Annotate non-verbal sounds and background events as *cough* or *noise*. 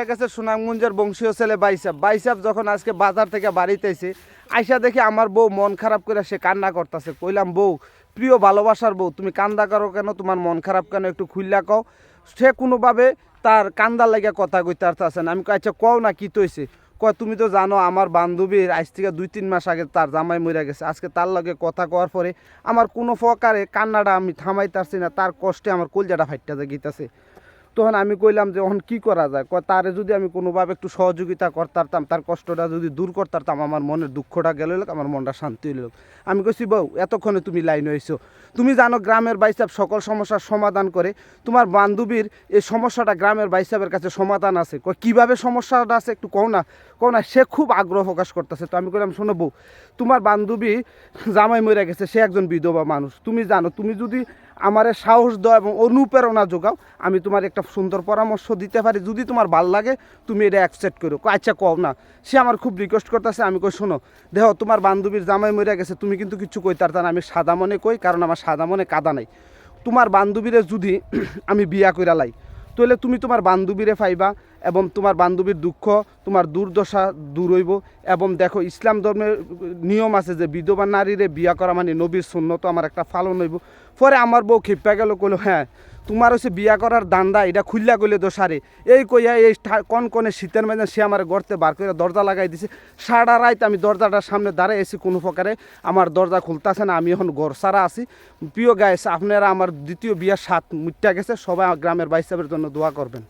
আছে সুনামগঞ্জের বংশীয় ছেলে বাইসাব। বাইসাব যখন আজকে বাজার থেকে বাড়িতে এসে আইসা দেখে আমার বউ মন খারাপ করে সে কান্না করতেছে। কইলাম, বউ, প্রিয় ভালোবাসার বউ, তুমি কান্দা করো কেন? তোমার মন খারাপ কেন? একটু খুললা কও। সে কোনোভাবে তার কান্দা লাগে কথা কইতে পারতেছে না। আমি আচ্ছা কও না, কি তৈছে? কয়, তুমি তো জানো, আমার বান্ধবীর আজ থেকে দুই, তিন মাস আগে তার জামাই মরে গেছে। আজকে তার লগে কথা কওয়ার পরে আমার কোনো প্রকারে কান্নাটা আমি থামাইতাছি না। তার কষ্টে আমার কলজাটা ফাইটটা গিতেছে তখন আমি কইলাম যে এখন কি করা যায়? তারে যদি আমি কোনোভাবে একটু সহযোগিতা করতাম তার কষ্টটা যদি দূর করতাম আমার মনের দুঃখটা গেল আমার মনটা শান্তি হইল। আমি কইছি, বউ, এতক্ষণে তুমি লাইন হয়েছো তুমি জানো গ্রামের বাইসাব সকল সমস্যার সমাধান করে। তোমার বান্ধবীর এই সমস্যাটা গ্রামের বাইসাবের কাছে সমাধান আছে। কীভাবে সমস্যাটা আছে একটু কও না। কও না, সে খুব আগ্রহ প্রকাশ করতেছে। তো আমি কইলাম, শোনো বউ, তোমার বান্ধবী জামাই মরে গেছে, সে একজন বিধবা মানুষ। তুমি জানো, তুমি যদি আমারে সাহস দাও এবং অনুপ্রেরণা যোগাও। আমি তোমার একটা সুন্দর পরামর্শ দিতে পারি। যদি তোমার ভালো লাগে, তুমি এটা অ্যাকসেপ্ট করো। আচ্ছা কও না। সে আমার খুব রিকোয়েস্ট করতেছে, আমি কই, শোনো, দেখো, তোমার বান্ধবীর জামাই মরিয়া গেছে, তুমি কিন্তু কিছু কই তার আমি সাদা মনে কই, কারণ আমার সাদা মনে কাদা নাই। তোমার বান্ধবীরে যদি *clears throat* আমি বিয়া কইরা লাই তাহলে তুমি তোমার বান্ধবীরে পাইবা এবং তোমার বান্ধবীর দুঃখ, তোমার দুর্দশা দূর হইব এবং দেখো ইসলাম ধর্মের নিয়ম আছে যে বিধবা নারীরে বিয়া করা মানে নবীর শূন্য তো আমার একটা ফালন হইব। পরে আমার বউ খেপা গেল কল হ্যাঁ তোমার হচ্ছে বিয়া করার দান্দা, এটা খুললা তো দোষারে এই কইয়া এই কন কনে শীতের মাঝে সে আমার গর্তে বার করে দরজা লাগাই দিছে। সারা রাত আমি দরজাটার সামনে দাঁড়াই এসে কোনো প্রকারে, আমার দরজা খুলতেছে না, আমি এখন ঘর সারা আছি। প্রিয় গাইস আপনারা আমার দ্বিতীয় বিয়ার সাত মুটটা গেছে, সবাই গ্রামের বাইসাবের জন্য দোয়া করবেন।